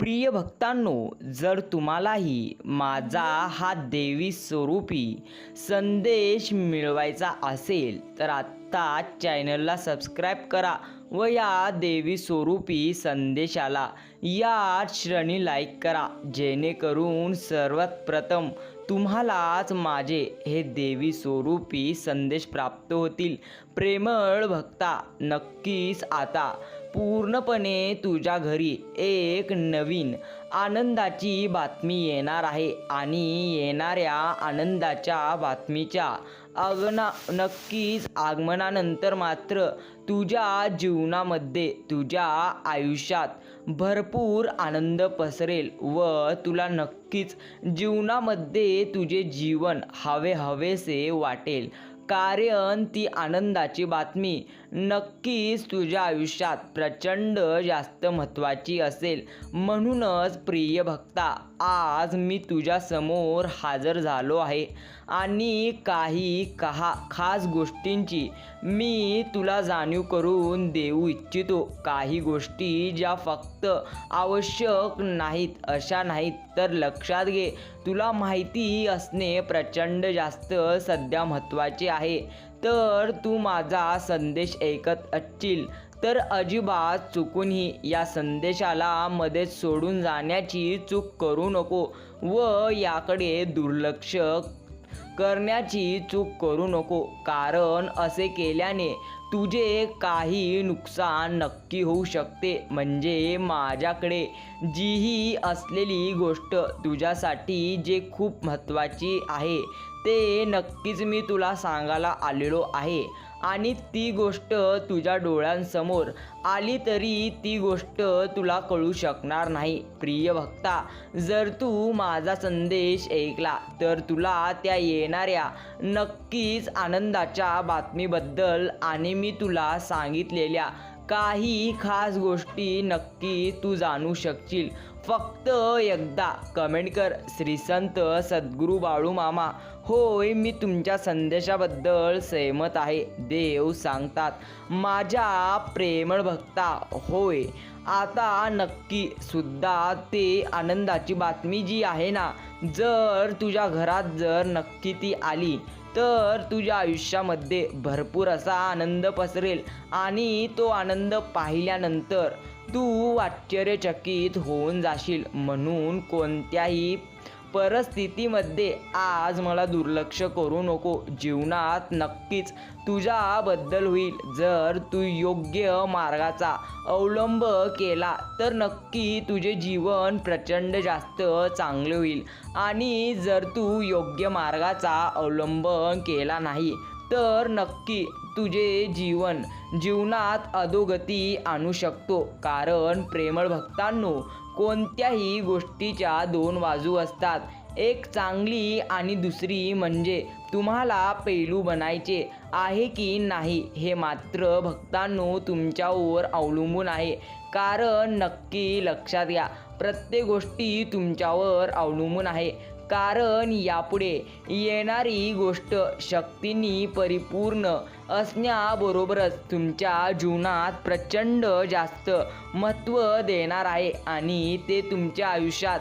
प्रिय भक्तांनो जर तुम्हालाही माझा हा देवी स्वरूपी संदेश मिळवायचा असेल तर आत्ता चॅनलला सबस्क्राईब करा व या देवी स्वरूपी संदेशाला या श्रेणी लाईक करा जेणेकरून सर्वात प्रथम तुम्हालाच माझे हे देवी स्वरूपी संदेश प्राप्त होतील. प्रेमळ भक्ता नक्कीच आता पूर्णपणे तुझ्या घरी एक नवीन आनंदाची बातमी येणार आहे आणि येणाऱ्या आनंदाच्या बातमीच्या आगना नक्कीच आगमनानंतर मात्र तुझ्या जीवनामध्ये तुझ्या आयुष्यात भरपूर आनंद पसरेल व तुला नक्कीच जीवनामध्ये तुझे जीवन हवे हवेसे वाटेल. कारण ती आनंदाची बातमी. नक्कीच तुझ्या आयुष्यात प्रचंड जास्त महत्त्वाची असेल. म्हणूनच प्रिय भक्ता आज मी तुझ्यासमोर हजर झालो आहे. आणि काही कहा खास गोष्टींची मी तुला जाणीव करून देऊ इच्छितो. काही गोष्टी ज्या फक्त आवश्यक नाहीत अशा नाहीत तर लक्षात घे. तुला माहिती असणे प्रचंड जास्त सध्या महत्त्वाचे आहे. तर तू माझा संदेश ऐकत असशील. तर अजिबात चुकूनही या संदेशाला मध्येच सोडून जाण्याची चूक करू नको व याकडे दुर्लक्ष करण्याची चूक करू नको. कारण असे केल्याने तुझे काही नुकसान नक्की होऊ शकते. म्हणजे माझ्याकडे जीही असलेली गोष्ट तुझ्यासाठी जे खूप महत्त्वाची आहे. ते नक्कीच मी तुला सांगायला आलेलो आहे. आणि ती गोष्ट तुझ्या डोळ्यांसमोर आली तरी ती गोष्ट तुला कळू शकणार नाही. प्रिय भक्ता जर तू माझा संदेश ऐकला तर तुला त्या येणाऱ्या नक्कीच आनंदाच्या बातमीबद्दल आणि मी तुला सांगितलेल्या काही खास गोष्टी नक्की तू जाणू शकशील. फक्त एकदा कमेंट कर. श्रीसंत सद्गुरू बाळू मामा होय मी तुमच्या संदेशाबद्दल सहमत आहे. देव सांगतात माझ्या प्रेमळ भक्ता होय. आता नक्की सुद्धा ते आनंदाची बातमी जी आहे ना जर तुझ्या घरात जर नक्की ती आली तर तुझ्या आयुष्यामध्ये भरपूर असा आनंद पसरेल आणि तो आनंद पाहिल्यानंतर तू आश्चर्यचकित होऊन जाशील म्हणून कोणत्याही परिस्थितीमध्ये आज मला दुर्लक्ष करू नको. जीवनात नक्कीच तुझ्याबद्दल होईल. जर तू योग्य मार्गाचा अवलंब केला तर नक्की तुझे जीवन प्रचंड जास्त चांगले होईल. आणि जर तू योग्य मार्गाचा अवलंब केला नाही तर नक्की तुझे जीवन जीवनात अधोगती आणू शकतो. कारण प्रेमळ भक्तांनो कोणत्याही गोष्टीच्या दोन बाजू असतात. एक चांगली आणि दुसरी म्हणजे तुम्हाला पैलू बनायचे आहे की नाही हे मात्र भक्तांनो तुमच्यावर अवलंबून आहे. कारण नक्की लक्षात घ्या प्रत्येक गोष्टी तुमच्यावर अवलंबून आहे. कारण यापुढे येणारी गोष्ट शक्तींनी परिपूर्ण असण्याबरोबरच तुमच्या जीवनात प्रचंड जास्त महत्त्व देणार आहे आणि ते तुमच्या आयुष्यात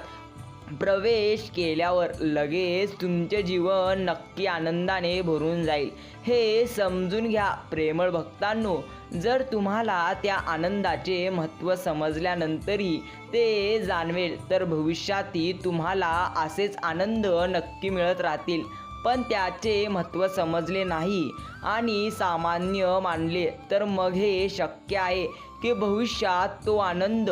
प्रवेश केल्यावर लगेच तुमचे जीवन नक्की आनंदाने भरून जाईल. हे समजून घ्या प्रेमळ भक्तांनो. जर तुम्हाला त्या आनंदाचे महत्त्व समजल्यानंतरही ते जाणवेल तर भविष्यातही तुम्हाला असेच आनंद नक्की मिळत राहतील. पण त्याचे महत्त्व समजले नाही आणि सामान्य मानले तर मग हे शक्य आहे की भविष्यात तो आनंद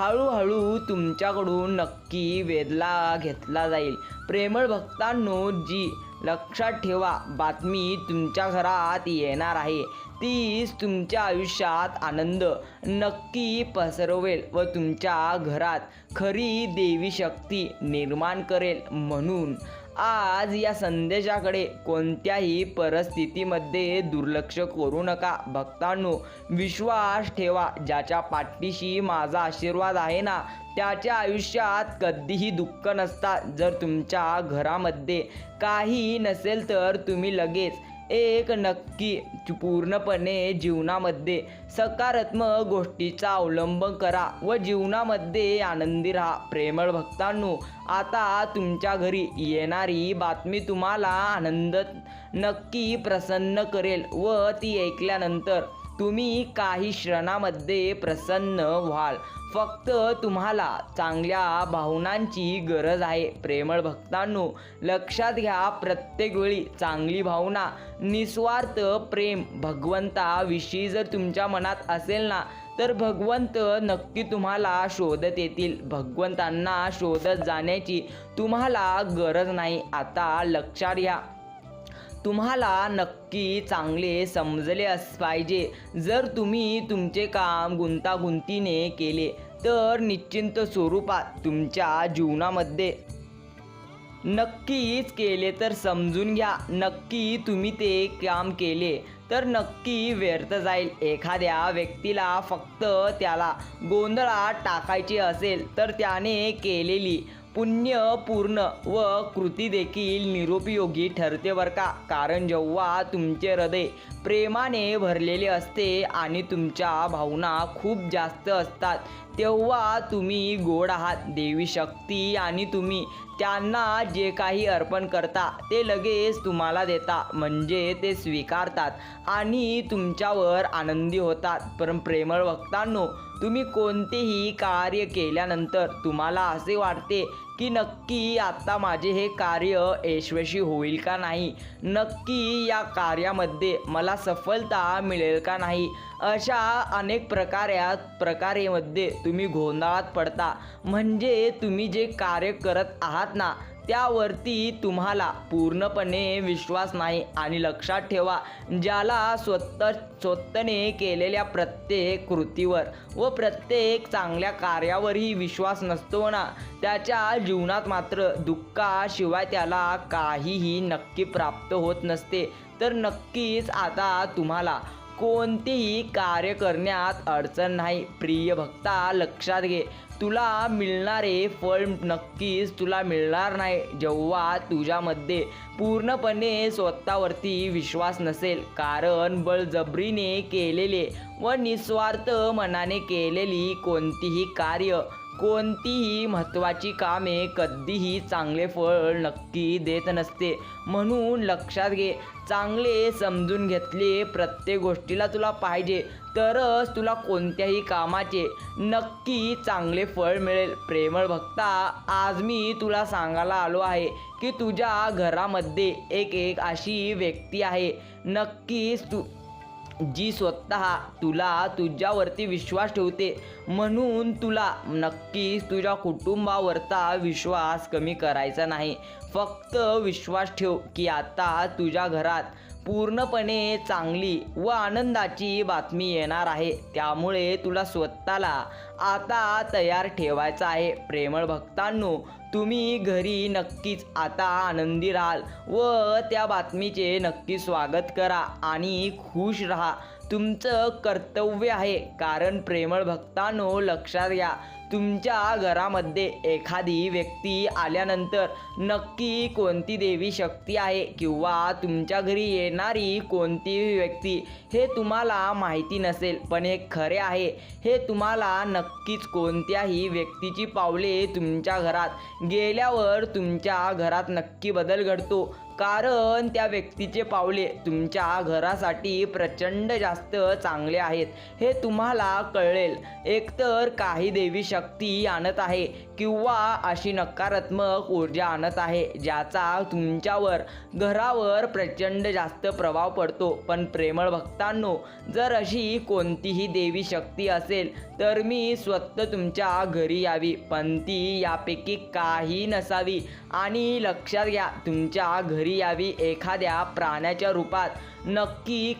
हळूहळू तुमच्याकडून नक्की वेधला घेतला जाईल. प्रेमळ भक्तांनो जी लक्षात ठेवा बातमी तुमच्या घरात येणार आहे. तीच तुमच्या आयुष्यात आनंद नक्की पसरवेल व तुमच्या घरात खरी देवी शक्ती निर्माण करेल म्हणून. आज या संदेशाकडे कोणत्याही परिस्थितीमध्ये दुर्लक्ष करू नका. भक्तांनो विश्वास ठेवा. ज्याच्या पाठीशी माझा आशीर्वाद आहे ना त्याच्या आयुष्यात कधीही दुःख नसतात जर तुमच्या घरामध्ये काही नसेल तर तुम्ही लगेच एक नक्की पूर्णपणे जीवनामध्ये सकारात्मक गोष्टीचा अवलंब करा व जीवनामध्ये आनंदी राहा. प्रेमळ भक्तांनो आता तुमच्या घरी येणारी बातमी तुम्हाला आनंद नक्की प्रसन्न करेल व ती ऐकल्यानंतर तुम्ही काही क्षणामध्ये प्रसन्न व्हाल. फक्त तुम्हाला चांगल्या भावनांची गरज आहे. प्रेमळ भक्तांनो लक्षात घ्या प्रत्येक वेळी चांगली भावना निस्वार्थ प्रेम भगवंताविषयी जर तुमच्या मनात असेल ना तर भगवंत नक्की तुम्हाला शोधत येतील. भगवंतांना शोधत जाण्याची तुम्हाला गरज नाही. आता लक्षात घ्या. तुम्हाला नक्की चांगले समजले अस पाहिजे. जर तुम्ही तुमचे काम गुंतागुंतीने केले तर निश्चिंत स्वरूपात तुमच्या जीवनामध्ये नक्कीच केले तर समजून घ्या. नक्की तुम्ही ते काम केले तर नक्की व्यर्थ जाईल. एखाद्या व्यक्तीला फक्त त्याला गोंधळात टाकायचे असेल तर त्याने केलेली पुण्यपूर्ण व कृती देखील निरुपयोगी ठरते बरं का. कारण जेव्हा तुमचे हृदय प्रेमाने भरलेले असते आणि तुमच्या भावना खूप जास्त असतात तेव्हा तुम्ही गोड आहात. देवी शक्ती आणि तुम्ही त्यांना जे काही अर्पण करता ते लगेच तुम्हाला देता. म्हणजे ते स्वीकारतात आणि तुमच्यावर आनंदी होतात. पण प्रेमळ भक्तांनो तुम्ही कोणतेही कार्य केल्यानंतर तुम्हाला असे वाटते की नक्की आत्ता माझे हे कार्य यशस्वी होईल का नाही? नक्की या कार्यामध्ये मला सफलता मिळेल का नाही? अशा अनेक प्रकारात प्रकारेमध्ये तुम्ही गोंधळात पडता. म्हणजे तुम्ही जे कार्य करत आहात ना त्यावरती तुम्हाला पूर्णपणे विश्वास नाही आणि लक्षात ठेवा ज्याला स्वतः स्वतःने केलेल्या प्रत्येक कृतीवर व प्रत्येक चांगल्या कार्यावरही विश्वास नसतो ना. त्याच्या जीवनात मात्र दुःखाशिवाय त्याला काहीही नक्की प्राप्त होत नसते. तर नक्कीच आता तुम्हाला कोणतीही कार्य करण्यात अडचण नाही. प्रिय भक्ता लक्षात घे. तुला मिळणारे फळ नक्कीच तुला मिळणार नाही. जेव्हा तुझ्यामध्ये पूर्णपणे स्वतःवरती विश्वास नसेल कारण बळजबरीने केलेले व निस्वार्थ मनाने केलेली कोणतीही कार्य कोणतीही महत्त्वाची कामे कधीही चांगले फळ नक्की देत नसते. म्हणून लक्षात घे चांगले समजून घेतले प्रत्येक गोष्टीला तुला पाहिजे तरच तुला कोणत्याही कामाचे नक्की चांगले फळ मिळेल. प्रेमळ भक्ता आज मी तुला सांगायला आलो आहे की तुझ्या घरामध्ये एक एक अशी व्यक्ती आहे. नक्कीच तू जी स्वतः तुला तुझ्यावरती विश्वास ठेवते म्हणून तुला नक्कीच तुझ्या कुटुंबावरचा विश्वास कमी करायचा नाही. फक्त विश्वास ठेव की आता तुझ्या घरात पूर्णपणे चांगली व आनंदाची बातमी येणार आहे. त्यामुळे तुला स्वतःला आता तयार ठेवायचं आहे. प्रेमळ भक्तांनो तुम्ही घरी नक्कीच आता आनंदी राहाल व त्या बातमीचे नक्की स्वागत करा आणि खुश राहा. तुमचं कर्तव्य आहे. कारण प्रेमळ भक्तांनो लक्षात घ्या. तुमच्या घरामध्ये एखादी व्यक्ती आल्यानंतर नक्की कोणती देवी शक्ती आहे? किंवा तुमच्या घरी येणारी कोणतीही व्यक्ती? हे तुम्हाला माहिती नसेल पण हे खरे आहे. हे तुम्हाला नक्कीच कोणत्याही व्यक्तीची पावले तुमच्या घरात गेल्यावर तुमच्या घरात नक्की बदल घडतो. कारण त्या व्यक्तीचे पावले तुमच्या घरासाठी प्रचंड जास्त चांगले आहेत. हे तुम्हाला कळेल. एकतर काही देवी शक्ती आणत आहे किंवा अशी नकारात्मक ऊर्जा आणत आहे ज्याचा तुमच्यावर घरावर प्रचंड जास्त प्रभाव पडतो. पण प्रेमळ भक्तांनो जर अशी कोणतीही देवी शक्ती असेल तर मी स्वतः तुमच्या घरी यावी. पण ती यापैकी काही नसावी. आणि लक्षात घ्या तुमच्या घरी घरी यावी एखाद्या प्राण्याच्या रूपात. नक्की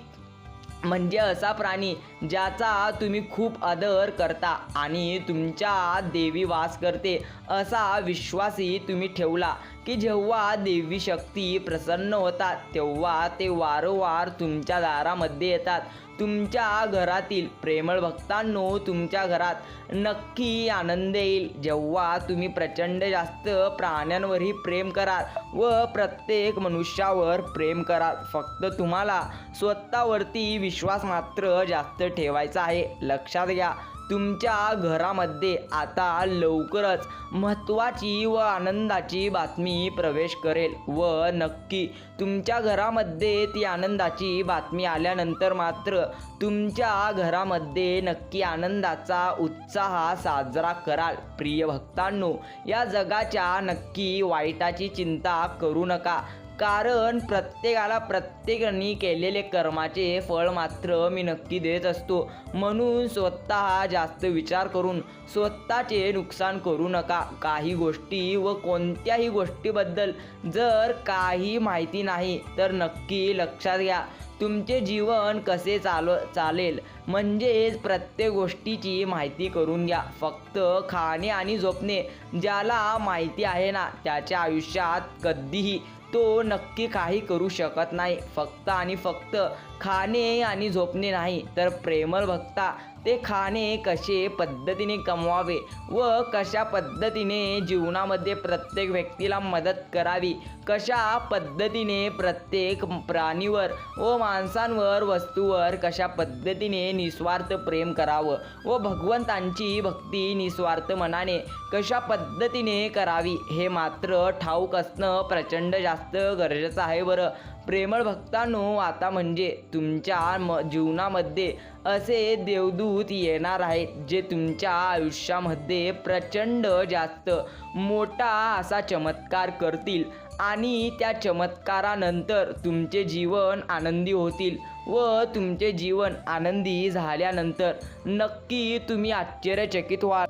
म्हणजे असा प्राणी ज्याचा तुम्ही खूप आदर करता आणि तुमच्या देवी वास करते असा विश्वासही तुम्ही ठेवला की जेव्हा देवी शक्ती प्रसन्न होतात तेव्हा ते वारंवार तुमच्या दारामध्ये येतात. तुमच्या घरातील प्रेमळ भक्तांनो तुमच्या घरात नक्की आनंद येईल. जेव्हा तुम्ही प्रचंड जास्त प्राण्यांवरही प्रेम कराल व प्रत्येक मनुष्यावर प्रेम कराल फक्त तुम्हाला स्वतःवरती विश्वास मात्र जास्त ठेवायचा आहे. लक्षात घ्या तुमच्या घरामध्ये आता लवकरच महत्त्वाची व आनंदाची बातमी प्रवेश करेल. व नक्की तुमच्या घरामध्ये ती आनंदाची बातमी आल्यानंतर मात्र तुमच्या घरामध्ये नक्की आनंदाचा उत्साह साजरा कराल. प्रिय भक्तांनो या जगाच्या नक्की वाईटाची चिंता करू नका. कारण प्रत्येकाला प्रत्येकाने केलेले कर्माचे फळ मात्र मी नक्की देत असतो. म्हणून स्वतः जास्त विचार करून स्वतःचे नुकसान करू नका. काही गोष्टी व कोणत्याही गोष्टीबद्दल जर काही माहिती नाही तर नक्की लक्षात घ्या. तुमचे जीवन कसे चाल चालेल? म्हणजेच प्रत्येक गोष्टीची माहिती करून घ्या. फक्त खाणे आणि झोपणे ज्याला माहिती आहे ना त्याच्या आयुष्यात कधीही तो नक्की काही करू शकत नाही. फक्त आणि फक्त खाणे आणि झोपणे नाही तर प्रेमळ भक्ता ते खाणे कसे पद्धतीने कमवावे व कशा पद्धतीने जीवनामध्ये प्रत्येक व्यक्तीला मदत करावी कशा पद्धतीने प्रत्येक प्राणीवर व माणसांवर वस्तूवर कशा पद्धतीने निस्वार्थ प्रेम करावं व भगवंतांची भक्ती निस्वार्थ मनाने कशा पद्धतीने करावी हे मात्र ठाऊक असणं प्रचंड जास्त गरजेचं आहे बरं. प्रेमळ भक्तांनो आता म्हणजे तुमच्या म जीवनामध्ये असे देवदूत येणार आहेत जे तुमच्या आयुष्यामध्ये प्रचंड जास्त मोठा असा चमत्कार करतील आणि त्या चमत्कारानंतर तुमचे जीवन आनंदी होतील व तुमचे जीवन आनंदी झाल्यानंतर नक्की तुम्ही आश्चर्यचकित व्हाल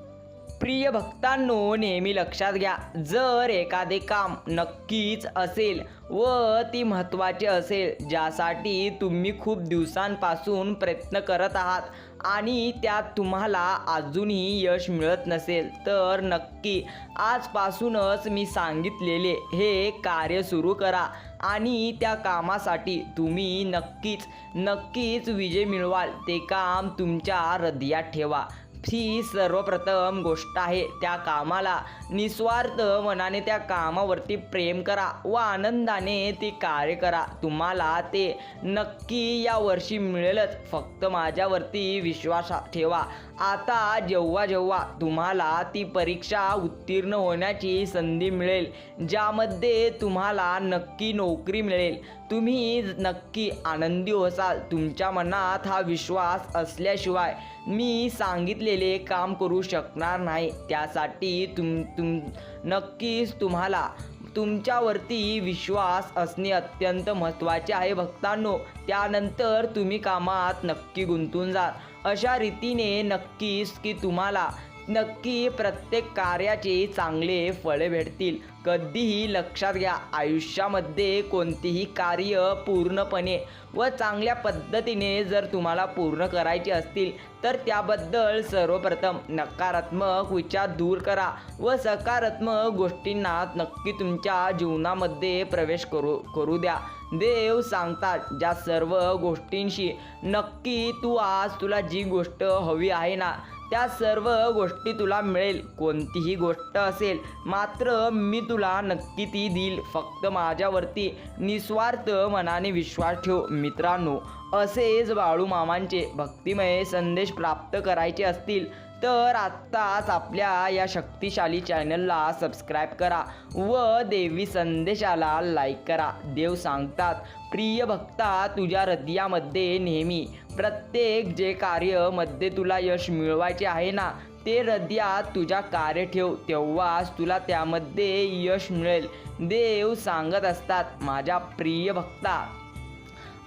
प्रिय भक्तांनो नेहमी लक्षात घ्या जर एखादे काम नक्कीच असेल व ती महत्त्वाचे असेल ज्यासाठी तुम्ही खूप दिवसांपासून प्रयत्न करत आहात आणि त्यात तुम्हाला अजूनही यश मिळत नसेल तर नक्की आजपासूनच मी सांगितलेले हे कार्य सुरू करा आणि त्या कामासाठी तुम्ही नक्कीच नक्कीच विजय मिळवाल. ते काम तुमच्या हृदयात ठेवा. ही सर्वप्रथम गोष्ट आहे. त्या कामाला निस्वार्थ मनाने त्या कामावरती प्रेम करा व आनंदाने ते कार्य करा. तुम्हाला ते नक्की या वर्षी मिळेलच. फक्त माझ्यावरती विश्वास ठेवा. आता जेव्हा जेव्हा तुम्हाला ती परीक्षा उत्तीर्ण होण्याची संधी मिळेल ज्यामध्ये तुम्हाला नक्की नोकरी मिळेल तुम्ही नक्की आनंदी होसाल तुमच्या मनात हा विश्वास असल्याशिवाय मी सांगितलेले काम करू शकणार नाही. त्यासाठी तुम तुम नक्कीच तुम्हाला तुमच्यावरती विश्वास असणे अत्यंत महत्त्वाचे आहे भक्तांनो. त्यानंतर तुम्ही कामात नक्की गुंतून जाल. अशा रीतीने नक्कीच की तुम्हाला नक्की प्रत्येक कार्याचे चांगले फळे भेटतील. कधीही लक्षात घ्या आयुष्यामध्ये कोणतेही कार्य पूर्णपणे व चांगल्या पद्धतीने जर तुम्हाला पूर्ण करायचे असतील तर त्याबद्दल सर्वप्रथम नकारात्मक विचार दूर करा व सकारात्मक गोष्टींना नक्की तुमच्या जीवनामध्ये प्रवेश करू करू द्या. देव सांगतात ज्या सर्व गोष्टींशी नक्की तू आज तुला जी गोष्ट हवी आहे ना त्या सर्व गोष्टी तुला मिळेल. कोणतीही गोष्ट असेल मात्र मी तुला नक्की ती देईल. फक्त माझ्यावरती निस्वार्थ मनाने विश्वास ठेव मित्रांनो. असेच बाळू मामांचे भक्तिमय संदेश प्राप्त करायचे असतील तर आत्ताच आपल्या या शक्तिशाली चॅनलला सबस्क्राईब करा व देवी संदेशाला लाईक करा. देव सांगतात प्रिय भक्ता तुझ्या हृदयामध्ये नेहमी प्रत्येक जे कार्यमध्ये तुला यश मिळवायचे आहे ना ते हृदयात तुझ्या कार्य ठेव. तेव्हाच तुला त्यामध्ये यश मिळेल. देव सांगत असतात माझ्या प्रिय भक्ता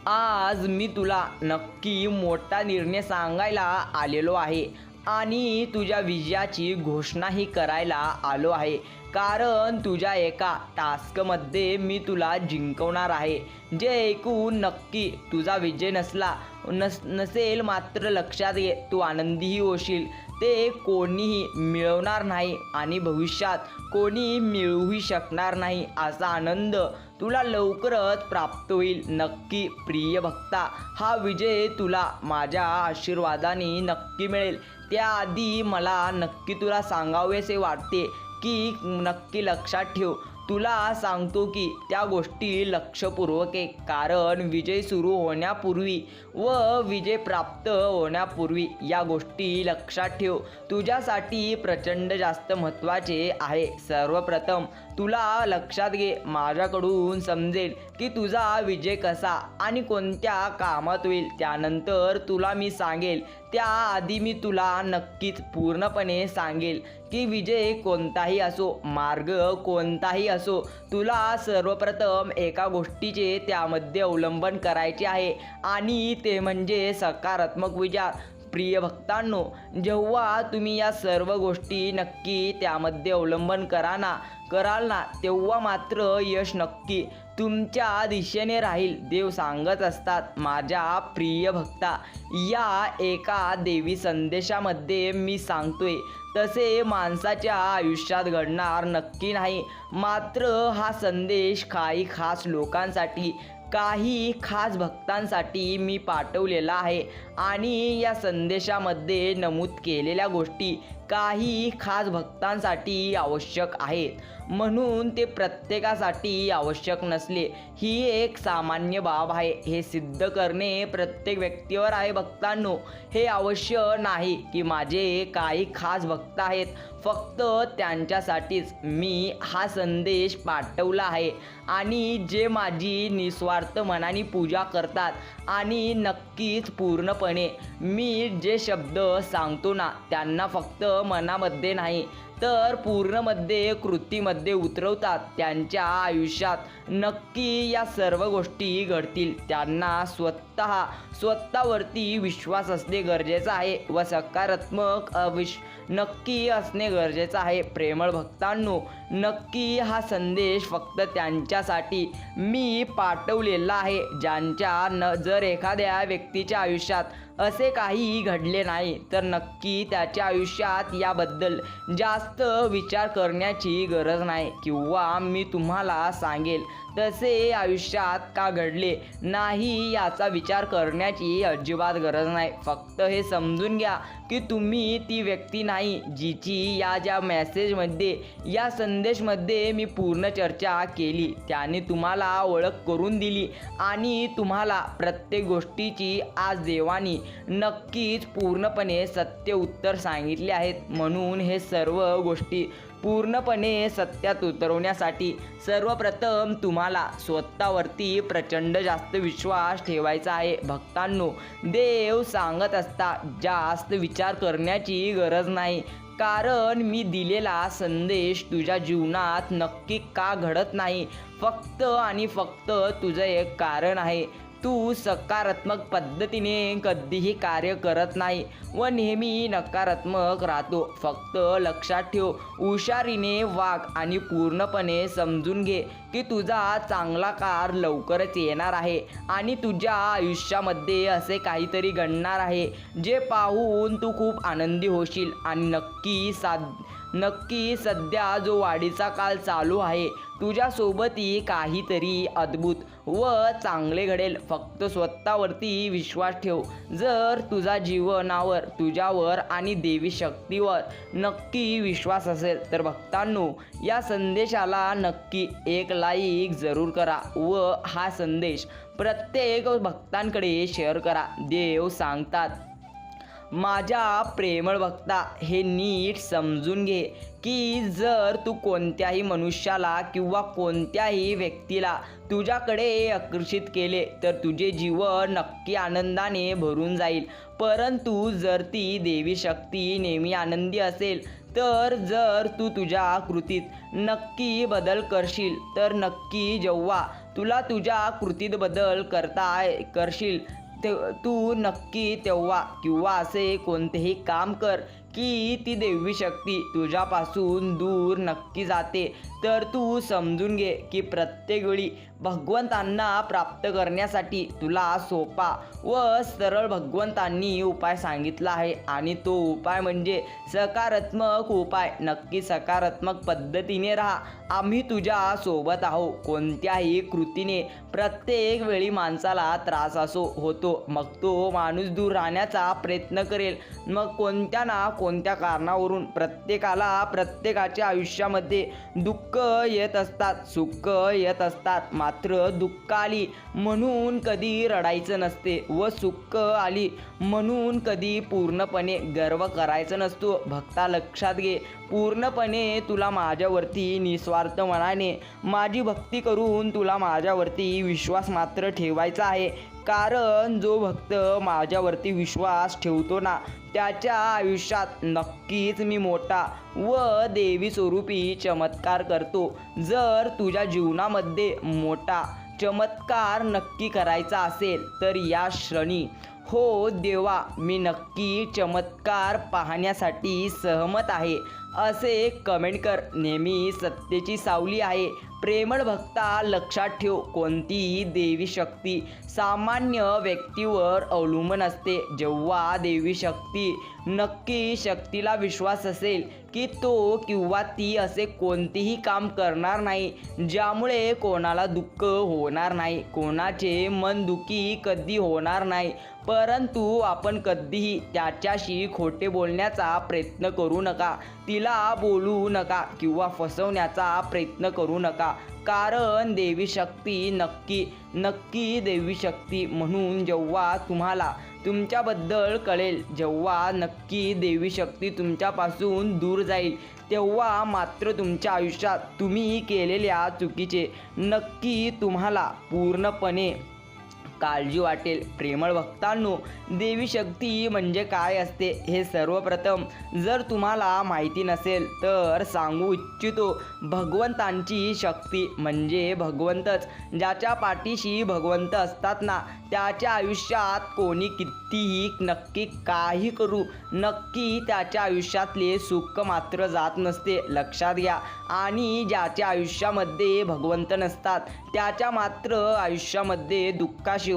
आज मी तुला नक्की मोठा निर्णय सांगायला आलेलो आहे. आणि तुझ्या विजयाची घोषणाही करायला आलो आहे. कारण तुझ्या एका टास्कमध्ये मी तुला जिंकवणार आहे. जे ऐकून नक्की तुझा विजय नसला नस नसेल मात्र लक्षात घे तू आनंदीही होशील. ते कोणीही मिळवणार नाही आणि भविष्यात कोणी मिळवूही शकणार नाही असा आनंद तुला लवकरच प्राप्त होईल. नक्की प्रिय भक्ता हा विजय तुला माझ्या आशीर्वादाने नक्की मिळेल. त्याआधी मला नक्की तुला सांगावेसे वाटते की नक्की लक्षात ठेव. तुला सांगतो की त्या गोष्टी लक्षपूर्वक आहे. कारण विजय सुरू होण्यापूर्वी व विजय प्राप्त होण्यापूर्वी या गोष्टी लक्षात ठेव. तुझ्यासाठी प्रचंड जास्त महत्त्वाचे आहे. सर्वप्रथम तुला लक्षात घे माझ्याकडून समजेल की तुझा विजय कसा आणि कोणत्या कामात होईल. त्यानंतर तुला मी सांगेल. त्याआधी मी तुला नक्कीच पूर्णपणे सांगेल की विजय कोणताही असो मार्ग कोणताही असो तुला सर्वप्रथम एका गोष्टीचे त्यामध्ये अवलंबन करायचे आहे आणि ते म्हणजे सकारात्मक विचार. प्रिय भक्तांनो जेव्हा तुम्ही या सर्व गोष्टी नक्की त्यामध्ये अवलंबन करा ना कराल ना तेव्हा मात्र यश नक्की तुमच्या दिशेने राहील. देव सांगत असतात माझ्या प्रिय भक्ता या एका देवी संदेशामध्ये मी सांगतोय तसे माणसाच्या आयुष्यात घडणार नक्की नाही. मात्र हा संदेश काही खास लोकांसाठी काही खास भक्तांसाठी मी पाठवलेला आहे आणि या संदेशामध्ये नमूद केलेल्या गोष्टी काही खास भक्तांसाठी आवश्यक आहेत. म्हणून ते प्रत्येकासाठी आवश्यक नसले. ही एक सामान्य बाब आहे. हे सिद्ध करणे प्रत्येक व्यक्तीवर आहे भक्तांनो. हे अवश्य नाही की माझे काही खास भक्त आहेत. फक्त त्यांच्यासाठीच मी हा संदेश पाठवला आहे. आणि जे माझी निस्वार्थ मनाने पूजा करतात आणि नक्कीच पूर्णपणे. मी जे शब्द सांगतो ना त्यांना फक्त मनामध्ये नाही. तर पूर्णमध्ये कृतीमध्ये उतरवतात. त्यांच्या आयुष्यात नक्की या सर्व गोष्टी घडतील. त्यांना स्वतः स्वतःवरती विश्वास असणे गरजेचं आहे व सकारात्मक अविश नक्की असणे गरजेचं आहे. प्रेमळ भक्तांनो नक्की हा संदेश फक्त त्यांच्यासाठी मी पाठवलेला आहे. ज्यांच्या न जर एखाद्या व्यक्तीच्या आयुष्यात असे काहीही घडले नाही. तर नक्की त्याच्या आयुष्यात याबद्दल जास्त विचार करण्याची गरज नाही. किंवा मी तुम्हाला सांगेल तसे आयुष्यात का घडले? नाही याचा विचार करण्याची अजिबात गरज नाही. फक्त हे समजून घ्या की तुम्ही ती व्यक्ती नाही जिची या ज्या मेसेजमध्ये या संदेशमध्ये मी पूर्ण चर्चा केली. त्याने तुम्हाला ओळख करून दिली आणि तुम्हाला प्रत्येक गोष्टीची आज देवानी नक्कीच पूर्णपणे सत्य उत्तर सांगितले आहेत. म्हणून हे सर्व गोष्टी पूर्णपणे सत्यात उतरवण्यासाठी सर्वप्रथम तुम्हाला स्वतःवरती प्रचंड जास्त विश्वास ठेवायचा आहे. भक्तांनो देव सांगत असता जास्त विचार करण्याची गरज नाही. कारण मी दिलेला संदेश तुझ्या जीवनात नक्की का घडत नाही? फक्त आणि फक्त तुझं एक कारण आहे. तू सकारात्मक पद्धतीने कधीही कार्य करत नाही व नेहमी नकारात्मक राहतो. फक्त लक्षात ठेव हुशारीने वाघ आणि पूर्णपणे समजून घे की तुझा चांगला कार लवकरच येणार आहे आणि तुझ्या आयुष्यामध्ये असे काहीतरी घडणार आहे जे पाहून तू खूप आनंदी होशील. आणि नक्की साध नक्की सध्या जो वाढीचा काल चालू आहे तुझ्यासोबतही काहीतरी अद्भुत व चांगले घडेल. फक्त स्वतःवरती विश्वास ठेव. जर तुझा जीवनावर तुझ्यावर आणि देवी शक्तीवर नक्की विश्वास असेल तर भक्तांनो या संदेशाला नक्की एक लाईक जरूर करा व हा संदेश प्रत्येक भक्तांकडे शेअर करा. देव सांगतात. माझ्या प्रेमळ भक्ता हे नीट समजून घे की जर तू कोणत्याही मनुष्याला किंवा कोणत्याही व्यक्तीला तुझ्याकडे आकर्षित केले तर तुझे जीवन नक्की आनंदाने भरून जाईल. परंतु जर ती देवी शक्ती नेहमी आनंदी असेल तर जर तू तुझ्या कृतीत नक्की बदल करशील तर नक्की जेव्हा तुला तुझ्या कृतीत बदल करता करशील ते तू नक्की तेव्हा किंवा असे कोणतेही काम कर. की ती देवी शक्ती तुझ्यापासून दूर नक्की जाते. तर तू समजून घे की प्रत्येक वेळी भगवंतांना प्राप्त करण्यासाठी तुला सोपा व सरळ भगवंतांनी उपाय सांगितला आहे. आणि तो उपाय म्हणजे सकारात्मक उपाय. नक्की सकारात्मक पद्धतीने राहा. आम्ही तुझ्या सोबत आहो. कोणत्याही कृतीने प्रत्येक वेळी माणसाला त्रास असो होतो. मग तो माणूस दूर राहण्याचा प्रयत्न करेल. मग कोणत्या ना कोणत्या कारणावरून प्रत्येकाला प्रत्येकाच्या आयुष्यामध्ये दुःख येत असतात सुख येत असतात. मात्र दुःख आली म्हणून कधी रडायचं नसते व सुख आली म्हणून कधी पूर्णपणे गर्व करायचं नसतो. भक्ता लक्षात घे. पूर्णपणे तुला माझ्यावरती निस्वार्थ मनाने माझी भक्ती करून तुला माझ्यावरती विश्वास मात्र ठेवायचा आहे. कारण जो भक्त माझ्यावरती विश्वास ठेवतो ना त्याच्या आयुष्यात नक्कीच मी मोठा व देवी स्वरूपी चमत्कार करतो. जर तुझ्या जीवनामध्ये मोठा चमत्कार नक्की करायचा असेल तर या क्षणी हो देवा मी नक्की चमत्कार पाहण्यासाठी सहमत आहे. असे कमेंट कर. नेहमी सत्तेची सावली आहे. प्रेमळ भक्ता लक्षात ठेव. कोणतीही देवी शक्ती सामान्य व्यक्तीवर अवलंबून असते. जेव्हा देवी शक्ती नक्की शक्तीला विश्वास असेल की तो किंवा ती असे कोणतेही काम करणार नाही ज्यामुळे कोणाला दुःख होणार नाही कोणाचे मन दुखी कधी होणार नाही. परंतु आपण कधीही त्याच्याशी खोटे बोलण्याचा प्रयत्न करू नका तिला बोलू नका किंवा फसवण्याचा प्रयत्न करू नका. कारण देवी शक्ती नक्की नक्की देवी शक्ती म्हणून जेव्हा तुम्हाला तुमच्याबद्दल कळेल. जेव्हा नक्की देवी शक्ती तुमच्यापासून दूर जाईल तेव्हा मात्र तुमच्या आयुष्यात तुम्ही केलेल्या चुकीचे नक्की तुम्हाला पूर्णपणे काळजी वाटेल. प्रेमळ भक्तांनो देवी शक्ती म्हणजे काय असते हे सर्वप्रथम जर तुम्हाला माहिती नसेल तर सांगू इच्छितो. भगवंतांची शक्ती म्हणजे भगवंतच. ज्याच्या पाठीशी भगवंत असतात ना त्याच्या आयुष्यात कोणी कितीही नक्की काही करू नक्की त्याच्या आयुष्यातले सुख मात्र जात नसते. लक्षात घ्या. आणि ज्याच्या आयुष्यामध्ये भगवंत नसतात त्याच्या मात्र आयुष्यामध्ये दुःखाशिवाय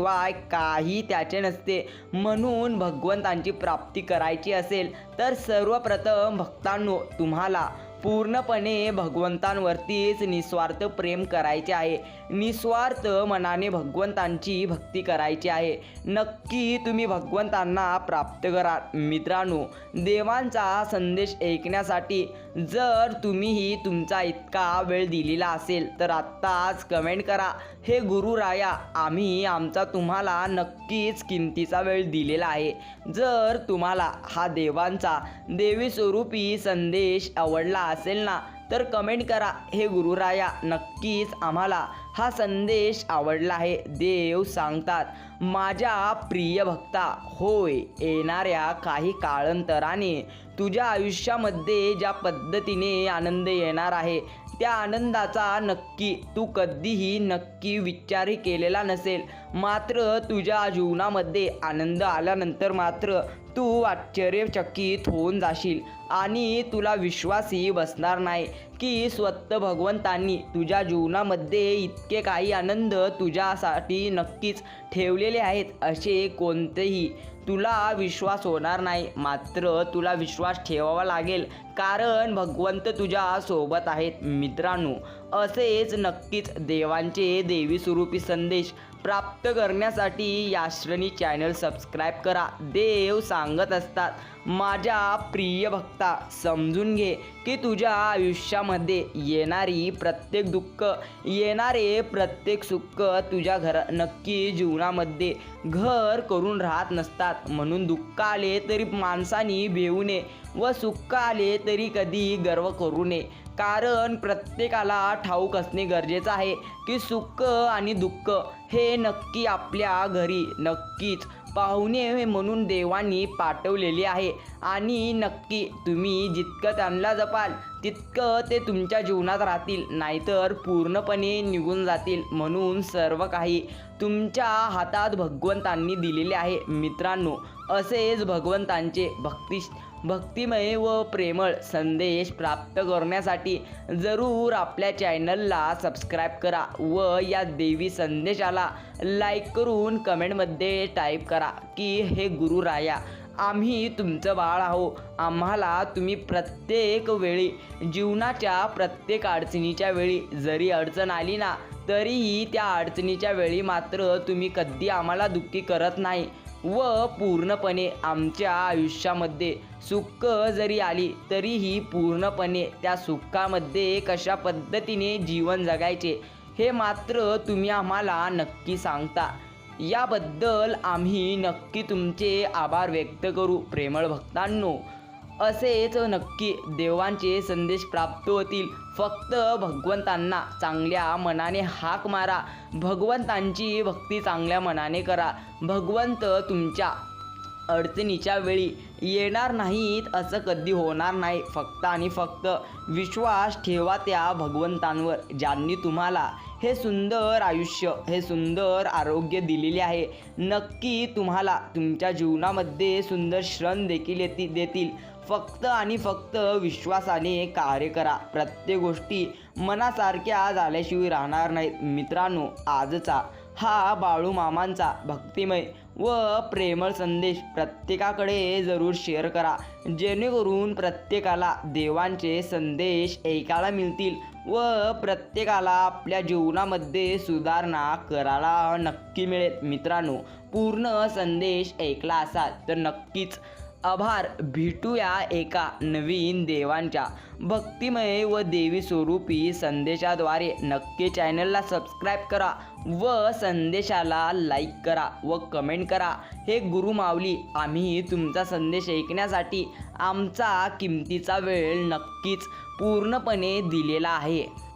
काही त्याचे नसते. म्हणून भगवंतांची प्राप्ती करायची असेल तर सर्वप्रथम भक्तांनो तुम्हाला पूर्णपणे भगवंतांवरतीच निस्वार्थ प्रेम करायचे आहे. निस्वार्थ मनाने भगवंतांची भक्ती करायची आहे. नक्की तुम्ही भगवंतांना प्राप्त करा मित्रांनो. देवांचा संदेश ऐकण्यासाठी जर तुम्हीही तुमचा इतका वेळ दिलेला असेल तर आत्ताच कमेंट करा. हे गुरु राया आम्ही आमचा तुम्हाला नक्कीच किमतीचा वेळ दिलेला आहे. जर तुम्हाला हा देवांचा देवी स्वरूपी संदेश आवडला असेल ना तर कमेंट करा. हे गुरुराया नक्कीच आम्हाला हा संदेश आवडला आहे. देव सांगतात माझ्या प्रिय भक्ता होय येणाऱ्या काही काळांतराने तुझ्या आयुष्यामध्ये ज्या पद्धतीने आनंद येणार आहे त्या आनंदाचा नक्की तू कधीही नक्की विचारही केलेला नसेल. मात्र तुझ्या जीवनामध्ये आनंद आल्यानंतर मात्र तू आश्चर्यचकित होऊन जाशील. आणि तुला विश्वासही बसणार नाही की स्वतः भगवंतांनी तुझ्या जीवनामध्ये इतके काही आनंद तुझ्यासाठी नक्कीच ठेवलेले आहेत असे कोणतेही तुला विश्वास होणार नाही. मात्र तुला विश्वास ठेवावा लागेल कारण भगवंत तुझ्या सोबत आहेत मित्रांनो. असेच नक्कीच देवांचे देवी स्वरूपी संदेश प्राप्त करण्यासाठी याश्रणी चॅनल सबस्क्राईब करा. देव सांगत असतात. माझ्या प्रिय भक्ता समजून घे की तुझ्या आयुष्यामध्ये येणारी प्रत्येक दुःख येणारे प्रत्येक सुख तुझ्या घरा नक्की जीवनामध्ये घर करून राहत नसतात. म्हणून दुःख आले तरी माणसानी भेऊ नये व सुख आले तरी कधी गर्व करू नये. कारण प्रत्येकाला ठाऊक असणे गरजेचं आहे की सुख आणि दुःख हे नक्की आपल्या घरी नक्कीच पाहुणे म्हणून देवानी पाठवलेले आहे. आणि नक्की तुम्ही जितकं त्यांना जपाल तितकं ते तुमच्या जीवनात राहतील नाहीतर पूर्णपणे निघून जातील म्हणून सर्व काही तुमच्या हातात भगवंतांनी दिलेले आहे. मित्रांनो असेच भगवंतांचे भक्ती भक्तिमय व प्रेमळ संदेश प्राप्त करण्यासाठी जरूर आपल्या चॅनलला सबस्क्राईब करा व या देवी संदेशाला लाईक करून कमेंटमध्ये टाईप करा की हे गुरु राया. आम्ही तुमचं बाळ आहो आम्हाला तुम्ही प्रत्येक वेळी जीवनाच्या प्रत्येक अडचणीच्या वेळी जरी अडचण आली ना तरीही त्या अडचणीच्या वेळी मात्र तुम्ही कधी आम्हाला दुःखी करत नाही. व पूर्णपणे आमच्या आयुष्यामध्ये सुख जरी आली तरीही पूर्णपणे त्या सुखामध्ये कशा पद्धतीने जीवन जगायचे हे मात्र तुम्ही आम्हाला नक्की सांगता. याबद्दल आम्ही नक्की तुमचे आभार व्यक्त करू प्रेमळ भक्तांनो. असेच नक्की देवांचे संदेश प्राप्त होतील. फक्त भगवंतांना चांगल्या मनाने हाक मारा. भगवंतांची भक्ती चांगल्या मनाने करा. भगवंत तुमच्या अडचणीच्या वेळी येणार नाहीत असं कधी होणार नाही. फक्त आणि फक्त विश्वास ठेवा त्या भगवंतांवर ज्यांनी तुम्हाला हे सुंदर आयुष्य हे सुंदर आरोग्य दिलेले आहे. नक्की तुम्हाला तुमच्या जीवनामध्ये सुंदर श्रम देखील येतील देतील. फक्त आणि फक्त विश्वासाने कार्य करा. प्रत्येक गोष्टी मनासारख्या झाल्याशिवाय राहणार नाहीत. मित्रांनो आजचा हा बाळू मामांचा भक्तिमय व प्रेमळ संदेश प्रत्येकाकडे जरूर शेअर करा. जेणेकरून प्रत्येकाला देवांचे संदेश ऐकायला मिळतील व प्रत्येकाला आपल्या जीवनामध्ये सुधारणा करायला नक्की मिळेल. मित्रांनो पूर्ण संदेश ऐकला असाल तर नक्कीच आभार. भेटूया एका नवीन देवांच्या भक्तिमय व देवी स्वरूपी संदेशाद्वारे. नक्की चॅनलला सबस्क्राईब करा व संदेशाला लाईक करा व कमेंट करा. हे गुरु माऊली आम्ही तुमचा संदेश ऐकण्यासाठी आमचा किमतीचा वेळ नक्कीच पूर्णपणे दिलेला आहे.